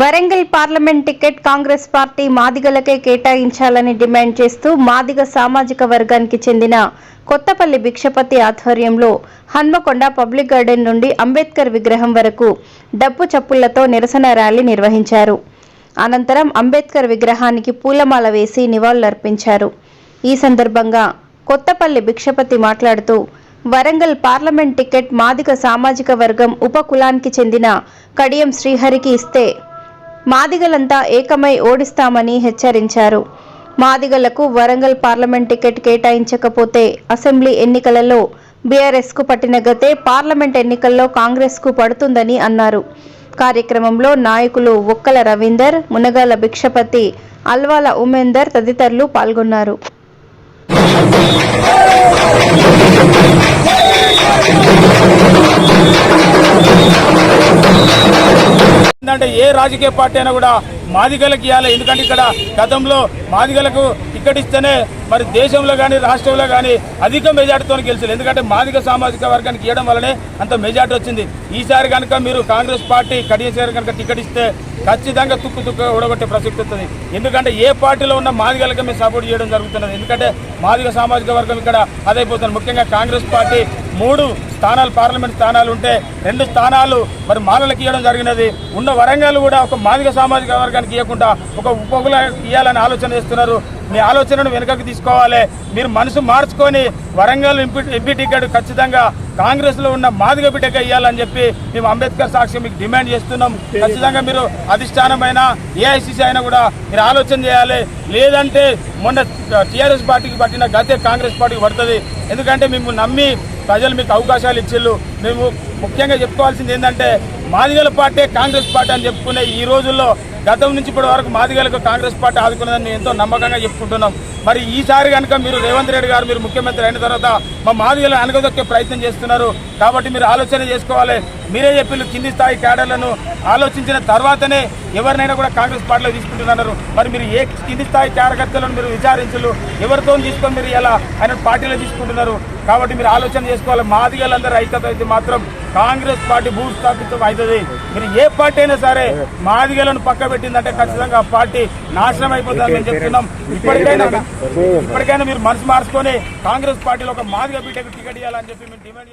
Warangal parliament ticket Congress party మాదిగలకే కేటాయించాలని demand చేస్తూ మాదిగ సామాజిక వర్గానికి చెందిన కొత్తపల్లి భిక్షపతి ఆధ్వర్యంలో హన్మకొండ పబ్లిక్ గార్డెన్ నుండి అంబేద్కర్ విగ్రహం వరకు డప్పు చప్పులతో నిరసన ర్యాలీ నిర్వహించారు. అనంతరం అంబేద్కర్ విగ్రహానికి పూలమాల వేసి నివాళులర్పించారు. ఈ సందర్భంగా కొత్తపల్లి భిక్షపతి మాట్లాడుతూ వరంగల్ పార్లమెంట్ టికెట్ మాదిగ సామాజిక వర్గం ఉప కులానికి చెందిన కడియం శ్రీహరికి ఇస్తే మాదిగలంతా ఏకమై ఓడిస్తామని హెచ్చరించారు. మాదిగలకు వరంగల్ పార్లమెంట్ టికెట్ కేటాయించకపోతే అసెంబ్లీ ఎన్నికలలో బీఆర్ఎస్కు పట్టిన గతే పార్లమెంట్ ఎన్నికల్లో కాంగ్రెస్కు పడుతుందని అన్నారు. కార్యక్రమంలో నాయకులు ఒక్కల రవీందర్ మునగాల భిక్షపతి అల్వాల ఉమేందర్ తదితరులు పాల్గొన్నారు. ఏంటంటే ఏ రాజకీయ పార్టీ అయినా కూడా మాదిగలకు ఇవ్వాలి. ఎందుకంటే ఇక్కడ గతంలో మాదిగలకు ఇక్కడిస్తేనే ఇస్తేనే మరి దేశంలో కానీ రాష్ట్రంలో కానీ అధిక మెజార్టీతో గెలిచారు. ఎందుకంటే మాదిగ సామాజిక వర్గానికి ఇవ్వడం వల్లనే అంత మెజార్టీ వచ్చింది. ఈసారి కనుక మీరు కాంగ్రెస్ పార్టీ కడియసారి కనుక టికెట్ ఇస్తే ఖచ్చితంగా తుక్కు తుక్కు ఓడగొట్టే ప్రసక్తి వస్తుంది. ఎందుకంటే ఏ పార్టీలో ఉన్న మాదిగలకు మేము సపోర్ట్ చేయడం జరుగుతున్నది. ఎందుకంటే మాదిగ సామాజిక వర్గం ఇక్కడ అదైపోతుంది ముఖ్యంగా కాంగ్రెస్ పార్టీ మూడు స్థానాలు పార్లమెంట్ స్థానాలు ఉంటే రెండు స్థానాలు మరి మాలలకు ఇవ్వడం జరిగినది ఉన్న వరంగల్ కూడా ఒక మాదిగ సామాజిక వర్గానికి ఇవ్వకుండా ఒక ఉపకుల ఇవ్వాలని ఆలోచన చేస్తున్నారు మీ ఆలోచనను వెనుకకు తీసుకోవాలి మీరు మనసు మార్చుకొని వరంగల్ ఎంపీ ఎంపీ టికెట్ ఖచ్చితంగా కాంగ్రెస్లో ఉన్న మాదిగ బిడ్డగా ఇవ్వాలని చెప్పి మేము అంబేద్కర్ సాక్షి మీకు డిమాండ్ చేస్తున్నాం ఖచ్చితంగా మీరు అధిష్టానమైన ఏఐసిసి అయినా కూడా మీరు ఆలోచన చేయాలి లేదంటే మొన్న టీఆర్ఎస్ పార్టీకి పట్టిన గతే కాంగ్రెస్ పార్టీకి పడుతుంది ఎందుకంటే మేము నమ్మి ప్రజలు మీకు అవకాశాలు ఇచ్చిళ్ళు. మేము ముఖ్యంగా చెప్పుకోవాల్సింది ఏంటంటే మాదిగల పార్టీ కాంగ్రెస్ పార్టీ అని చెప్పుకునే ఈ రోజుల్లో గతం నుంచి ఇప్పటి వరకు మాదిగలకు కాంగ్రెస్ పార్టీ ఆదుకున్నదని మేము ఎంతో నమ్మకంగా చెప్పుకుంటున్నాం. మరి ఈసారి కనుక మీరు రేవంత్ రెడ్డి గారు మీరు ముఖ్యమంత్రి అయిన తర్వాత మా మాదిగలు అనగదొక్కే ప్రయత్నం చేస్తున్నారు. కాబట్టి మీరు ఆలోచన చేసుకోవాలి. మీరే చెప్పి కింది స్థాయి క్యాడర్లను ఆలోచించిన తర్వాతనే ఎవరినైనా కూడా కాంగ్రెస్ పార్టీలో తీసుకుంటున్నారు. మరి మీరు ఏ కింది స్థాయి కార్యకర్తలను మీరు విచారించలు ఎవరితో తీసుకొని మీరు ఎలా ఆయన పార్టీలో తీసుకుంటున్నారు? కాబట్టి మీరు ఆలోచన చేసుకోవాలి. మాదిగలందరూ ఐక్యత అయితే మాత్రం కాంగ్రెస్ పార్టీ భూస్థాపితం అవుతుంది. మీరు ఏ పార్టీ అయినా సరే మాదిగలను పక్క పెట్టిందంటే ఖచ్చితంగా ఆ పార్టీ నాశనం అయిపోతుందని మేము చెప్తున్నాం. ఇప్పటికైనా ఇప్పటికైనా మీరు మనసు మార్చుకొని కాంగ్రెస్ పార్టీలో ఒక మాదిగ బీటకు టికెట్ ఇవ్వాలని చెప్పి మేము డిమాండ్